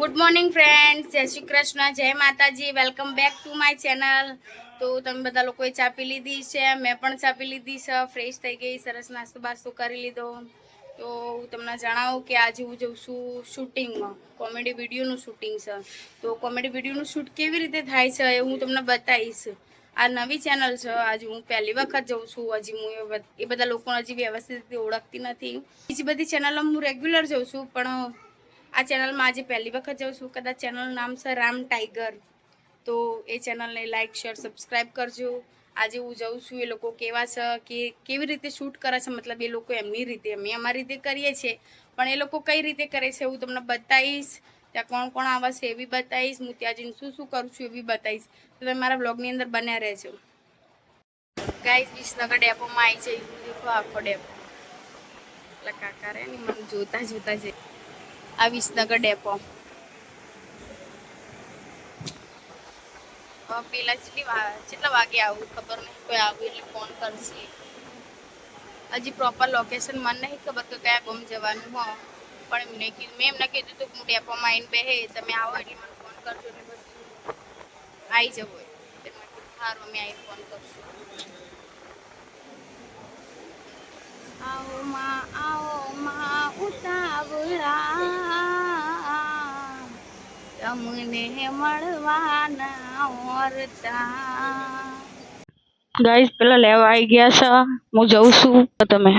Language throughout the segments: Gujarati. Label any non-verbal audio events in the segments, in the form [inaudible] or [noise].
ગુડ મોર્નિંગ ફ્રેન્ડ્સ જય શ્રી કૃષ્ણ. જય Mataji. Welcome back to my channel તો તમે બધા લોકોએ ચા પી લીધી છે. મેં પણ ચા પી લીધી છે. ફ્રેશ થઈ ગઈ. સરસ નાસ્તો બાસ્તો કરી લીધો. તો હું તમને જણાવું કે આજે હું જઉં છું શૂટિંગમાં. કોમેડી વિડીયોનું શૂટિંગ છે. તો કોમેડી વિડીયોનું શૂટ કેવી રીતે થાય છે એ હું તમને બતાવીશ. આ નવી ચેનલ છે. આજે હું પહેલી વખત જઉં છું. હજી હું એ બધ- લોકોને હજી વ્યવસ્થિત ઓળખતી નથી. બીજી બધી ચેનલો હું રેગ્યુલર જઉં છું, પણ આ ચેનલમાં આજે પહેલી વખત જાઉં છું. કદાચ ચેનલનું નામ છે રામ ટાઈગર. તો એ ચેનલને લાઇક શેર સબસ્ક્રાઈબ કરજો. આજે હું જઉં છું એ લોકો કેવા છે, કે કેવી રીતે શૂટ કરે છે, મતલબ એ લોકો એમની રીતે, અમે અમારી રીતે કરીએ છીએ. પણ એ લોકો કઈ રીતે કરે છે હું તમને બતાવીશ. ત્યાં કોણ કોણ આવે છે એ બી બતાવીશ. હું ત્યાં જઈને શું શું કરું છું એ બી બતાવીશ. તો તમે મારા બ્લોગની અંદર બન્યા રહેજો. ગાઈસ વિસનગર ડેપોમાં આવી જઈ દેખો આખો ડેપો. એટલે કાકા રે ને મને જોતા જોતા જઈ. આ વિસનગર ડેપો. હવે પેલા કેટલી વા- કેટલા વાગે આવું ખબર નહીં, કોઈ આવું એટલે ફોન કરશે. હજી પ્રોપર લોકેશન મને નહીં ખબર કે કયા ગામ જવાનું હો. પણ એમને કીધું, મેં એમને કીધું હતું કે હું ડેપોમાં આવીને બેહે, તમે આવો એટલે મને ફોન કરજો એટલે પછી આવી જવું હોય. એટલે મેં કીધું સારું અમે આવીને ફોન કરશું. આવો માં આવો માં ઉતાવળા તમને મળવાના ઓરતા ગાઈસ પેલા લેવા આવી ગયા છે. હું જઉં છું. તો તમે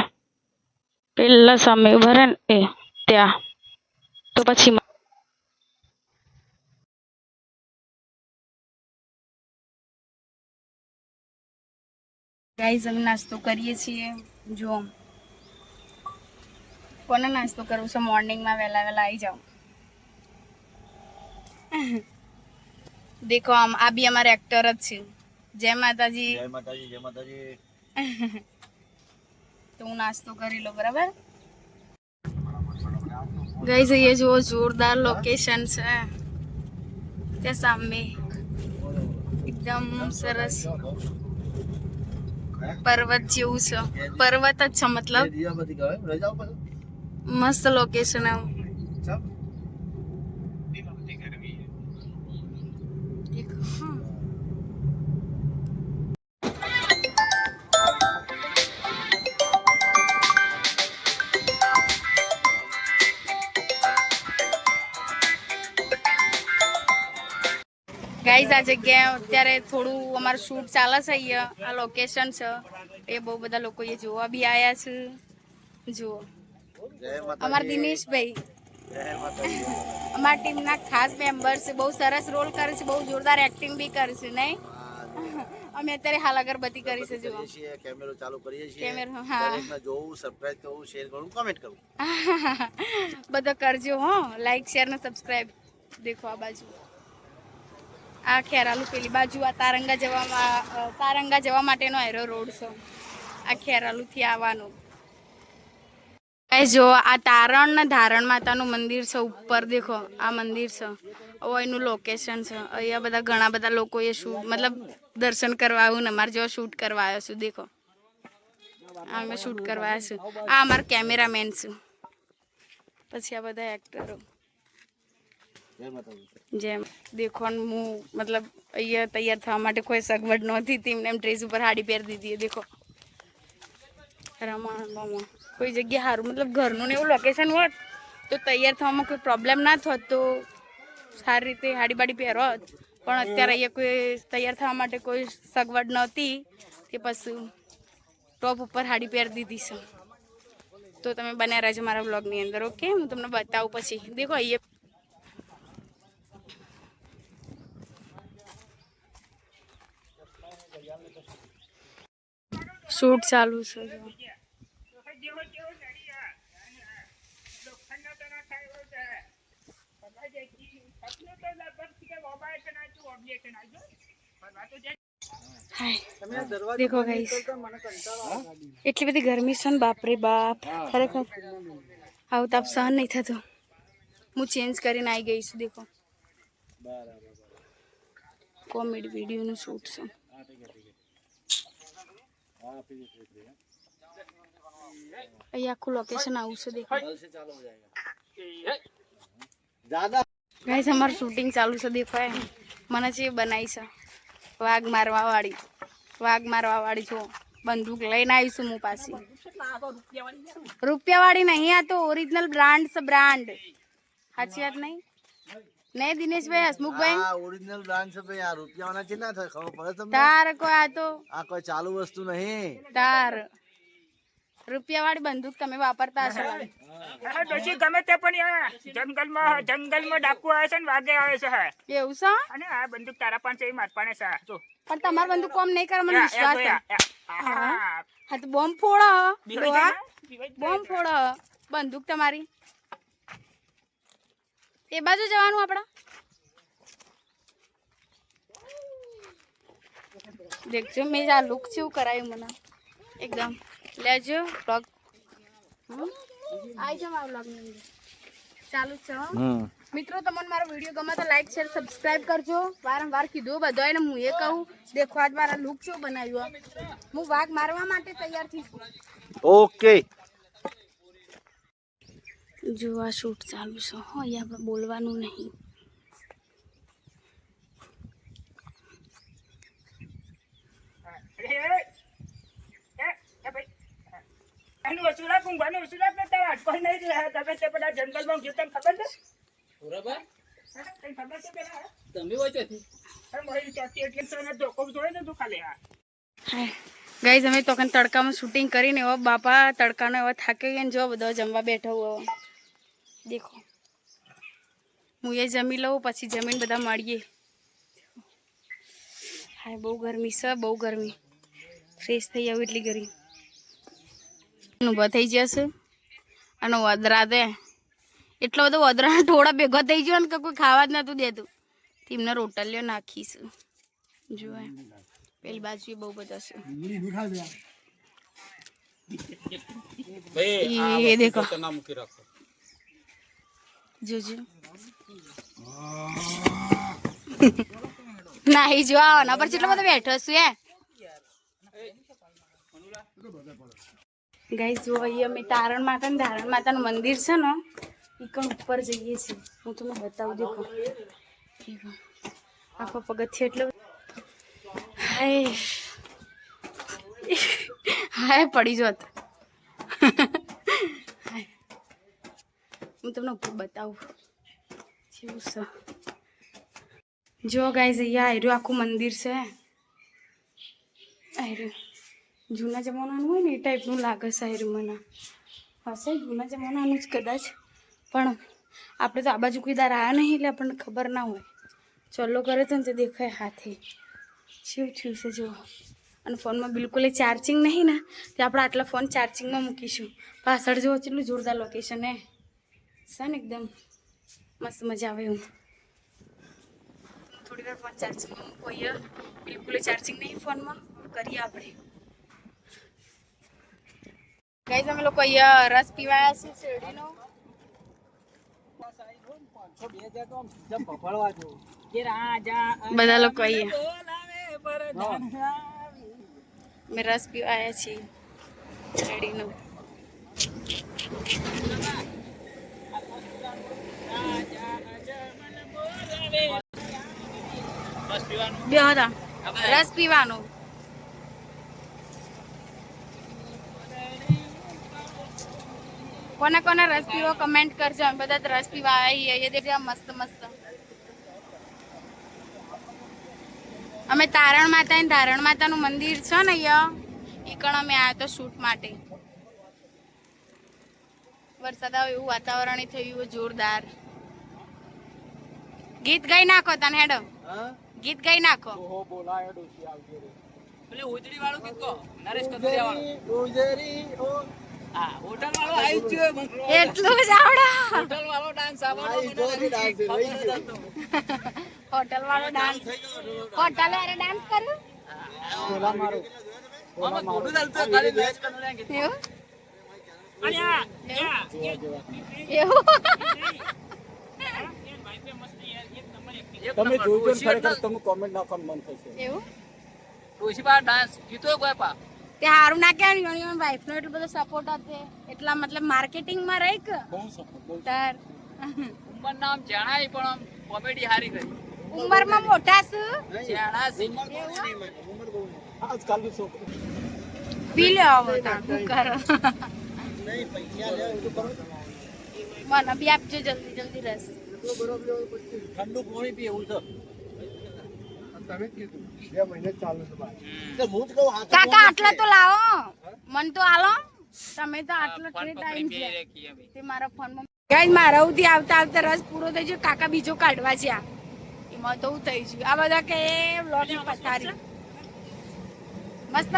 પેલા સામે ઊભા રહે ને એ ત્યાં. તો પછી ગાઈસ અમે નાસ્તો કરીએ છીએ. જો કોને નાસ્તો કરવો છે મોર્નિંગમાં વહેલા વહેલા આવી જાઓ દેખો આમ આ બી અમારા એક્ટર જ છે. જય માતાજી. જય માતાજી જય માતાજી. તો હું નાસ્તો કરી લો બરાબર? ગઈ જઈએ જુઓ જોરદાર લોકેશન છે. ત્યાં સામે. એકદમ સરસ પર્વત જેવું છે. પર્વત જ છે મતલબ. દિયા બધી કહે રહી જાઓ પછી મસ્ત લોકેશન આમ ચાલ દેખો, હમ. ગાઈઝ આ જગ્યાએ અત્યારે થોડું અમારું શૂટ ચાલે છે અહીંયા. આ લોકેશન છે. એ બહુ બધા લોકો એ જોવા બી આવ્યા છે. જુઓ. જય અમારા દિનેશભાઈ. અમારા ટીમના ખાસ મેમ્બર્સ છે બહુ સરસ રોલ કરે છે બહુ જોરદાર એક્ટિંગ બી કરે છે નહીં? અમે અત્યારે હાલ અગરબત્તી કરી છે જુઓ. કેમેરો ચાલુ કરીએ છીએ. કેમેરો, હા. જોવું સબસ્ક્રાઇબ કરવું શેર કરવું કમેન્ટ કરવું. [laughs] બધો કરજો હો. લાઈક શેર ને સબસ્ક્રાઇબ દેખો આ બાજુ. આ ખેરાલુ પેલી બાજુ આ તારંગા જવામાં તારંગા જવા માટેનો એરો રોડ છે. આ ખેરાલુ થી આવવાનું. ગાઈસ જો, આ તારણ ને ધારણ માતાનું મંદિર છે ઉપર, દેખો, આ મંદિર છે. એનું લોકેશન છે. અહીંયા બધા ઘણા બધા લોકો એ શૂટ મતલબ દર્શન કરવા આવ્યું ને, અમારે જો શૂટ કરવા આવ્યો છું, દેખો. અમે શૂટ કરવા આવ્યા છું. આ અમારા કેમેરામેન છું. પછી આ બધા એક્ટરો જેમ, દેખો હું, મતલબ અહીંયા તૈયાર થવા માટે કોઈ સગવડ નહોતી, તેમને એમ ડ્રેસ ઉપર હાડી પહેરી દીધી, એ દેખો રમણમાં. કોઈ જગ્યા સારું મતલબ ઘરનું ને એવું લોકેશન હોત, તો તૈયાર થવામાં કોઈ પ્રોબ્લેમ ના થોત તો સારી રીતે હાડી બાડી પહેરો. પણ અત્યારે અહીંયા કોઈ તૈયાર થવા માટે કોઈ સગવડ નહોતી કે પછી ટોપ ઉપર હાડી પહેરી દીધી છે. તો તમે બન્યા રહેજો મારા બ્લોગની અંદર, ઓકે? હું તમને બતાવું પછી. દેખો અહીંયા. શૂટ ચાલુ છે. જો. હાય. દેખો ગાઈસ એટલી બધી ગરમી છે ને બાપરે બાપ. ખરેખર. આવું તાપ સહન નહીં થતું. હું ચેન્જ કરીને આવી ગઈ છું દેખો. કોમેડી વિડીયોનું શૂટ છે. અહીંયા આખું લોકેશન આવું છે દેખો ગાઈસ અમારું શૂટિંગ ચાલુ છે દેખો મને છે બનાવી વાઘ મારવા વાળી વાઘ મારવા વાળી છો બંદૂક લઈને આવીશું હું પાછી. રૂપિયા વાળી નહીં આ તો ઓરિજિનલ બ્રાન્ડ છે બ્રાન્ડ સાચી વાત નહીં? નહીં દિનેશભાઈ હસમુખભાઈ? આ ઓરિજિનલ બ્રાન્ડ છે ભાઈ આ રૂપિયાના છે ના થાય ખબર પડે તમને? તાર કોઈ આ તો આ કોઈ ચાલુ વસ્તુ નહીં. તાર. રૂપિયા વાળી બંદૂક તમે વાપરતા હશો? ડોશી ગમે તે પણ જંગલમાં જંગલમાં ડાકુ આવે છે ને વાગે આવે છે એવું છે? અને આ બંદૂક તારા પાસે એ માર પાસે છે પણ તમાર બંદૂક કોમ નહીં કરે મને વિશ્વાસ છે. હા તો બોમ્બ ફોડો. બોમ્બ ફોડો બંદૂક તમારી. એ બાજુ જવાનું આપડા દેખજો મેં આ લુક જેવું કરાયું મને. એકદમ. લેજો બ્લોગ આવી જાવ મારા બ્લોગની અંદર. ચાલુ છે મિત્રો તમને મારો વીડિયો ગમે તો લાઈક શેર સબસ્ક્રાઇબ કરજો. વારંવાર કીધું બધો એને હું એ કહું દેખો આજ મારા લુક શું બનાવ્યો હું વાઘ મારવા માટે તૈયાર થઈ છું ઓકે જો આ શૂટ ચાલુ છે હો આપણે બોલવાનું નહીં. ભાઈ. એનું વસૂલાત ઊંઘવાનું વસૂલાત ને તારા હાથ નહીં રહ્યા. તમે તે પેલા જંગલમાં ગયો તને ખબર છે? બરાબર. હા, તને ખબર છે પેલા? તમે હોય ચોથી. અરે મારી ચાચી એટલે તને ધોકો જોયે ને તું ખાલી હા. ગાઈઝ અમે તો કન તડકામાં શૂટિંગ કરીને એવો બાપા તડકાનો એવો થાકી ગયો ને જો બધો જમવા બેઠો હોવો દેખો. હું એ જમી લઉં પછી જમીન બધા મળીએ. હા બહુ ગરમી છે બહુ ગરમી. ફ્રેશ થઈ આવું એટલી ગરમી. ઊભા થઈ જશે. અને વદરા દે. એટલો બધો વદરાના ટોળા [laughs] ભેગો થઈ ગયો ને કે કોઈ ખાવા જ નતું દેતું. તેમને રોટલીઓ નાખીશું. જો એમ. પેલી બાજુ બહુ બધા છે. ભાઈ એ દેખો. તો ના [laughs] નાહી જો પર કેટલો બધો બેઠો છું એ ગાઈસ, જો અહીંયા અમે તારણ માતા ને તારણ માતાનું મંદિર છે ને એ પણ ઉપર જઈએ છીએ. હું તમને બતાવું, દેખો. આખો પગથિયો એટલો હાય. હાય, પડી હાય. હું તમને ઉપર બતાવું. જેવું છે. જો ગાઈઝ અહીંયા આયરું આખું મંદિર છે. આયરું. જૂના જમાનાનું હોય ને એ ટાઈપનું લાગે આયરું મને. હશે જૂના જમાનાનું જ કદાચ. પણ આપણે તો આ બાજુ કોઈ દાર આવ્યા નહીં એટલે આપણને ખબર ના હોય. ચલો કરે તો ને તો દેખાય હાથે. શું થયું છે જો અને ફોનમાં બિલકુલ ચાર્જિંગ નહીં ને, તે આપણે આટલા ફોન ચાર્જિંગમાં મૂકીશું. પાછળ જુઓ કેટલું જોરદાર લોકેશન હે. છે ને એકદમ મસ્ત મજા આવે એવું. થોડી વાર ફોન ચાર્જિંગમાં મૂકો અહીંયા. બિલકુલ ચાર્જિંગ નહીં ફોનમાં. કરીએ આપણે. ગાઈઝ અમે લોકો અહીંયા રસ પીવાયા છે શેરડીનો. બધા લોકો અહીંયા. રસ આવ્યા છીએ શેરડીનો. બે હતા. રસ પીવાનો. કોને કોને રસ પીવો કમેન્ટ કરજો. અમે બધા રસ પીવા આવી જઈએ દેખજો મસ્ત મસ્ત. અમે તારણ માતા તારણ માતાનું મંદિર છે ને અહીંયા એકણ કણ અમે આવ્યા તો શૂટ માટે. વરસાદ આવે એવું વાતાવરણ થયું જોરદાર. ગીત ગાઈ નાખો તને હેડો. ગીત ગાઈ નાખો. પેલી ઉજળી વાળું ગીત કહો. નરેશ કદુરિયા વાળું. એટલું જ આવડે. હોટલ વાળો ડાન્સ. હોટલ વાળો ડાન્સ હોટલ વાળો ડાન્સ કર્યું ખાલી એવું અને આ, આ, એવું? એક નંબર ડોશી એટલે કોમેન્ટ નાખવાનું મન થશે. એવું? ડોશી પા ડાન્સ ગીતો કોઈ પા તે હારું ના કહેવાય ને વાઈફ નો એટલો બધો સપોર્ટ હતો એટલા મતલબ માર્કેટિંગમાં રહી કે? બહુ સપોર્ટ તાર. ઉંમર નામ જણાય પણ આમ કોમેડી હારી કરી ઉંમરમાં મોટા છે. જણા છે. આજકાલની છોકરી પી લે આવો તા. શું કરો. નહીં પૈસા લે એવું તો કરો. મને બી આપજો જલ્દી જલ્દી રસ. ઠંડુ પાણી પી એવું છે. તમે કીધું બે મહિને ચાલુ છે તો હું જ કહું કાકા આટલા તો લાવો. મન તો આલો. તમે તો આટલો ટાઈમ છે તે મારા ફોનમાં ગાઈસ મારા ઉધી આવતા આવતા રસ પૂરો થઈ ગયો. કાકા બીજો કાઢવા છે એમાં તો હું થઈ ગયું. આ બધા કે લોટની પથારી મસ્ત?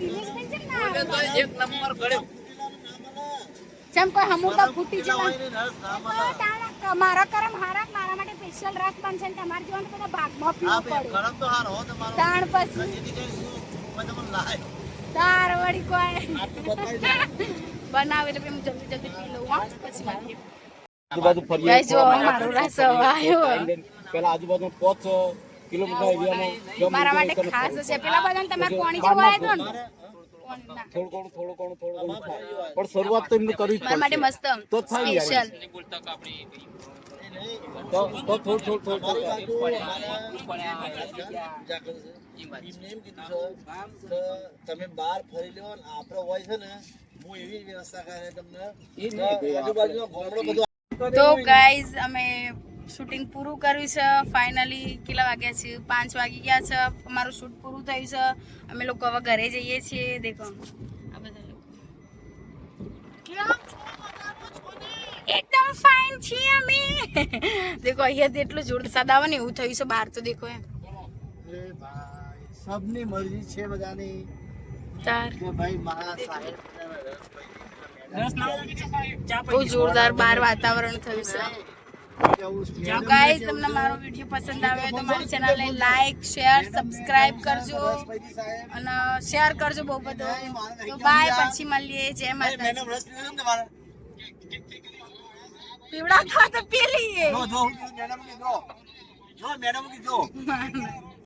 દિનેશભાઈ છે ને એક નંબર ગળ્યો. જેમ કોઈ હમું તો ફૂટી છે. મારા. કરમ હારા મારા માટે સ્પેશિયલ રસ બનશે ને તમારે જેવા બધા ભાગમાં પીવું પડે. તાણ પછી. તાર વળી કોઈ. બનાવે એટલે હું જલ્દી જલ્દી પી લઉં હા. પછી મારી. આજુબાજુ ફરીએ જો મારો રસ આવ્યો. પેલા આજુબાજુ પાંચ કિલોમીટર એરિયામાં મારા માટે ખાસ છે. પેલા બધા તમારે કોણી જોવા આવ્યો ના. થોડું ઘણું થોડું ઘણું થોડું ઘણું થાય. પણ શરૂઆત તો એમને કરવી જ માટે પડશે. મસ્ત તો થાય યાર. તો તો થોડું થોડું થોડું તમે બહાર ફરી લો અને આપણો હોય છે ને હું એવી વ્યવસ્થા કરે તમને. એ નહીં આજુબાજુનો ગોમડો બધો તો ગાઈઝ અમે શૂટિંગ પૂરું કર્યું છે. ફાઇનલી કેટલા વાગ્યા છે? પાંચ વાગી ગયા છે. અમારું શૂટ પૂરું થયું છે. અમે લોકો હવે ઘરે જઈએ છીએ. દેખો આ બધા લોકો. એકદમ ફાઇન છીએ અમે. દેખો અહીંયા એટલું જોર સાદ આવે ને એવું થયું છે બહાર તો દેખો એમ. એ સબની મરજી છે બધાની. કે ભાઈ મારા સાહેબ બહુ જોરદાર બહાર વાતાવરણ થયું છે. જો ગાઈઝ તમને મારો વીડિયો પસંદ આવ્યો તો મારી ચેનલને લાઈક શેર સબસ્ક્રાઇબ કરજો. અને શેર કરજો બહુ બધું. તો બાય પછી મળીએ. જય માતા પીવડા તો પી લઈએ. મેડમ કીધો મેડમ કીધો.